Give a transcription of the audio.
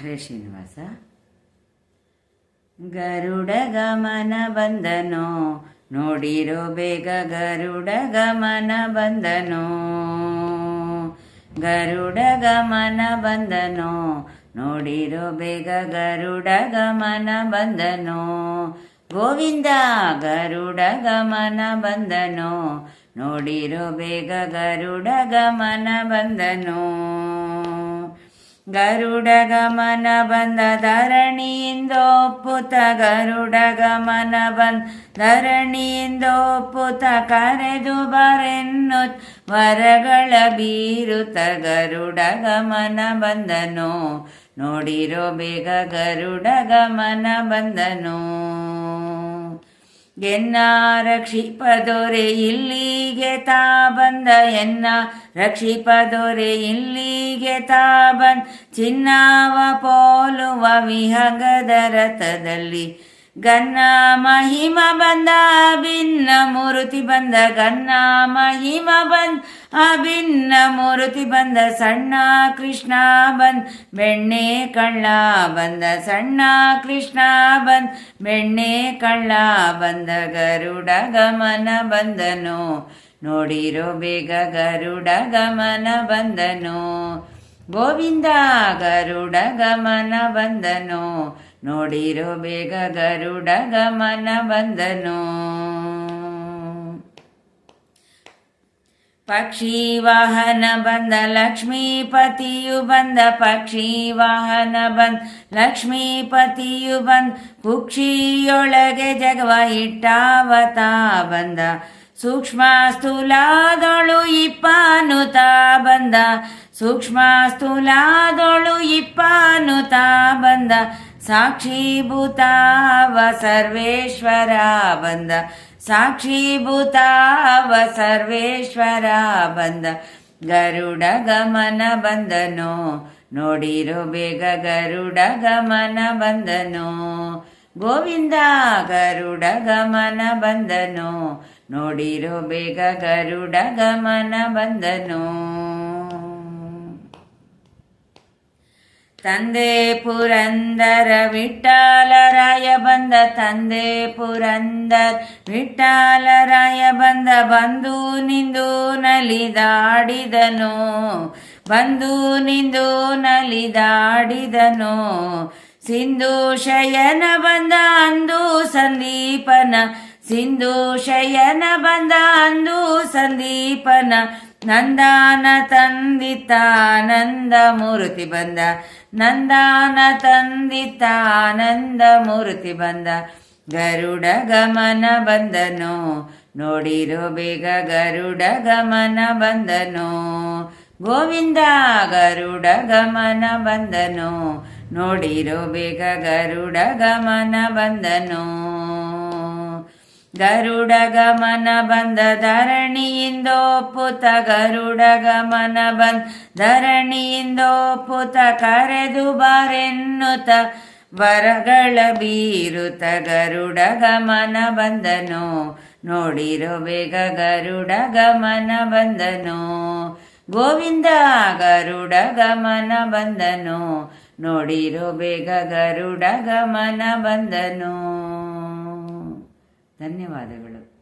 ಹರೇ ಶ್ರೀನಿವಾಸ. ಗರುಡ ಗಮನ ಬಂದನೋ, ನೋಡಿರೋ ಬೇಗ ಗರುಡ ಗಮನ ಬಂದನೋ. ಗರುಡ ಗಮನ ಬಂದನೋ, ನೋಡಿರೋ ಬೇಗ ಗರುಡ ಗಮನ ಬಂದನೋ. ಗೋವಿಂದ ಗರುಡ ಗಮನ ಬಂದನೋ, ನೋಡಿರೋ ಬೇಗ ಗರುಡ ಗಮನ ಬಂದನೋ. ಗರುಡ ಗಮನ ಬಂದ ಧರಣಿಯಿಂದೋ ಪುತ ಗರುಡ ಗಮನ ಬಂದ ಧರಣಿಯಿಂದೋ ಪುತ ಕರೆದು ಬರೆನ್ನುತ್ ವರಗಳ ಬೀರುತ ಗರುಡ ಗಮನ ಬಂದನು ನೋಡಿರೋ ಬೇಗ ಗರುಡ ಗಮನ ಬಂದನು ಎನ್ನ ರಕ್ಷಿಪದೊರೆ ಇಲ್ಲಿಗೆ ತಾ ಬಂದ ಎನ್ನ ರಕ್ಷಿಪದೊರೆ ಇಲ್ಲಿಗೆ ತಾ ಬಂದ ಚಿನ್ನವ ಪೋಲುವ ವಿಹಗದ ರಥದಲ್ಲಿ ಗನ್ನ ಮಹಿಮ ಬಂದ ಮೂರುತಿ ಬಂದ ಗನ್ನ ಮಹಿಮ ಬಂದ್ ಅಭಿನ್ನ ಮೂರುತಿ ಬಂದ ಸಣ್ಣ ಕೃಷ್ಣ ಬಂದ್, ಬೆಣ್ಣೆ ಕಳ್ಳ ಬಂದ ಸಣ್ಣ ಕೃಷ್ಣ ಬಂದ್, ಬೆಣ್ಣೆ ಕಳ್ಳ ಬಂದ ಗರುಡ ಗಮನ ಬಂದನು. ನೋಡಿರೋ ಬೇಗ ಗರುಡ ಗಮನ ಬಂದನು. ಗೋವಿಂದ ಗರುಡ ಗಮನ ಬಂದನು. ನೋಡಿರೋ ಬೇಗ ಗರುಡ ಗಮನ ಬಂದನು. ಪಕ್ಷಿ ವಾಹನ ಬಂದ ಲಕ್ಷ್ಮೀಪತಿಯು ಬಂದ ಪಕ್ಷಿ ವಾಹನ ಬಂದ ಲಕ್ಷ್ಮೀಪತಿಯು ಬಂದ ಕುಕ್ಷಿಯೊಳಗೆ ಜಗವ ಇಟ್ಟಾವತ ಬಂದ. ಸೂಕ್ಷ್ಮ ಸ್ಥೂಲಾದೊಳು ಇಪ್ಪಾನುತಾ ಬಂದ. ಸೂಕ್ಷ್ಮ ಸ್ಥೂಲಾದೊಳು ಇಪ್ಪಾನುತಾ ಬಂದ. ಸಾಕ್ಷೀಭೂತಾವ ಸರ್ವೇಶ್ವರ ಬಂದ. ಸಾಕ್ಷೀಭೂತಾವ ಸರ್ವೇಶ್ವರ ಬಂದ ಗರುಡ ಗಮನ ಬಂದನು. ನೋಡಿರೋ ಬೇಗ ಗರುಡ ಗಮನ ಬಂದನು. ಗೋವಿಂದ ಗರುಡ ಗಮನ ಬಂದನು. ನೋಡಿರೋ ಬೇಗ ಗರುಡ ಗಮನ ಬಂದನು. ತಂದೆ ಪುರಂದರ ವಿಠಾಲರಾಯ ಬಂದ ತಂದೆ ಪುರಂದರ್ ವಿಠಾಲರಾಯ ಬಂದ ಬಂದು ನಿಂದು ನಲಿದಾಡಿದನು ಬಂದು ನಿಂದು ನಲಿದಾಡಿದನು ಸಿಂಧು ಶಯನ ಬಂದ ಅಂದು ಸಂದೀಪನ, ಸಿಂಧು ಶಯನ ಬಂದ ಅಂದು ಸಂದೀಪನ. ನಂದಾನ ತಂದಿತ ನಂದ ಮೂರ್ತಿ ಬಂದ ನಂದಾನ ತಂದಿತ ನಂದ ಮೂರ್ತಿ ಬಂದ ಗರುಡ ಗಮನ ಬಂದನು ನೋಡಿರೋ ಬೇಗ ಗರುಡ ಗಮನ ಬಂದನು ಗೋವಿಂದ ಗರುಡ ಗಮನ ಬಂದನು ನೋಡಿರೋ ಬೇಗ ಗರುಡ ಗಮನ ಬಂದನು ಗರುಡ ಗಮನ ಬಂದ ಧರಣಿಯಿಂದ ಪುತ ಗರುಡ ಗಮನ ಬಂದ ಧರಣಿಯಿಂದ ಪುತ ಕರೆದು ಬಾರೆನ್ನುತ ವರಗಳ ಬೀರುತ ಗರುಡ ಗಮನ ಬಂದನು ನೋಡಿರೋ ಬೇಗ ಗರುಡ ಗಮನ ಬಂದನು ಗೋವಿಂದ ಗರುಡ ಗಮನ ಬಂದನು ನೋಡಿರೋ ಬೇಗ ಗರುಡ ಗಮನ ಬಂದನು ಧನ್ಯವಾದಗಳು.